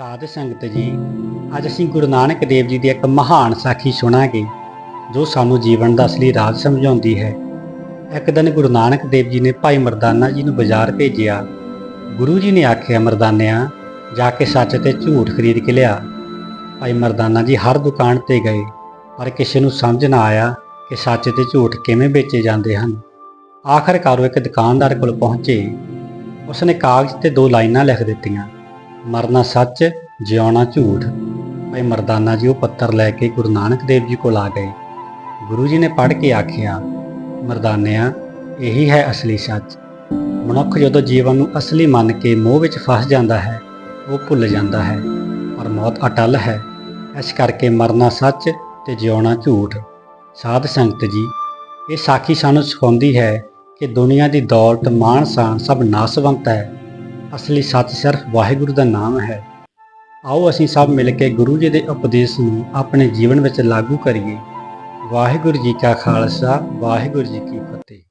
ਸਾਧ ਸੰਗਤ ਜੀ, ਅੱਜ ਅਸੀਂ ਗੁਰੂ ਨਾਨਕ ਦੇਵ ਜੀ ਦੀ ਇੱਕ ਮਹਾਨ ਸਾਖੀ ਸੁਣਾਂਗੇ, ਜੋ ਸਾਨੂੰ ਜੀਵਨ ਦਾ ਅਸਲੀ ਰਾਜ ਸਮਝਾਉਂਦੀ ਹੈ। ਇੱਕ ਦਿਨ ਗੁਰੂ ਨਾਨਕ ਦੇਵ ਜੀ ਨੇ ਭਾਈ ਮਰਦਾਨਾ ਜੀ ਨੂੰ ਬਾਜ਼ਾਰ ਭੇਜਿਆ। ਗੁਰੂ ਜੀ ਨੇ ਆਖਿਆ, ਮਰਦਾਨਿਆਂ, ਜਾ ਕੇ ਸੱਚ ਤੇ ਝੂਠ ਖਰੀਦ ਕੇ ਲਿਆ। ਭਾਈ ਮਰਦਾਨਾ ਜੀ ਹਰ ਦੁਕਾਨ ਤੇ ਗਏ, ਪਰ ਕਿਸੇ ਨੂੰ ਸਮਝ ਨਾ ਆਇਆ ਕਿ ਸੱਚ ਤੇ ਝੂਠ ਕਿਵੇਂ ਵੇਚੇ ਜਾਂਦੇ ਹਨ। ਆਖਰਕਾਰ ਉਹ ਇੱਕ ਦੁਕਾਨਦਾਰ ਕੋਲ ਪਹੁੰਚੇ। ਉਸਨੇ ਕਾਗਜ਼ ਤੇ ਦੋ ਲਾਈਨਾਂ ਲਿਖ ਦਿੱਤੀਆਂ। ਮਰਨਾ ਸੱਚ, ਜਿਉਣਾ ਝੂਠ। ਭਾਈ ਮਰਦਾਨਾ ਜੀ, ਉਹ ਪੱਤਰ ਲੈ ਕੇ ਗੁਰੂ ਨਾਨਕ ਦੇਵ ਜੀ ਕੋਲ ਆ ਗਏ। ਗੁਰੂ ਜੀ ਨੇ ਪੜ੍ਹ ਕੇ ਆਖਿਆ, ਮਰਦਾਨਿਆਂ, ਇਹੀ ਹੈ ਅਸਲੀ ਸੱਚ। ਮਨੁੱਖ ਜਦੋਂ ਜੀਵਨ ਨੂੰ ਅਸਲੀ ਮੰਨ ਕੇ ਮੋਹ ਵਿੱਚ ਫਸ ਜਾਂਦਾ ਹੈ, ਉਹ ਭੁੱਲ ਜਾਂਦਾ ਹੈ, ਪਰ ਮੌਤ ਅਟਲ ਹੈ। ਇਸ ਕਰਕੇ ਮਰਨਾ ਸੱਚ ਤੇ ਜਿਉਣਾ ਝੂਠ। ਸਾਧ ਸੰਗਤ ਜੀ, ਇਹ ਸਾਖੀ ਸਾਨੂੰ ਸਿਖਾਉਂਦੀ ਹੈ ਕਿ ਦੁਨੀਆ ਦੀ ਦੌਲਤ ਮਾਣ ਸ਼ਾਨ ਸਭ ਨਾਸਵੰਤ ਹੈ। ਅਸਲੀ ਸੱਚ ਸਿਰਫ ਵਾਹਿਗੁਰੂ ਦਾ ਨਾਮ ਹੈ। ਆਓ ਅਸੀਂ ਸਭ ਮਿਲ ਕੇ ਗੁਰੂ ਜੀ ਦੇ ਉਪਦੇਸ਼ ਨੂੰ ਆਪਣੇ ਜੀਵਨ ਵਿੱਚ ਲਾਗੂ ਕਰੀਏ। ਵਾਹਿਗੁਰੂ ਜੀ ਕਾ ਖਾਲਸਾ, ਵਾਹਿਗੁਰੂ ਜੀ ਕੀ ਫਤਿਹ।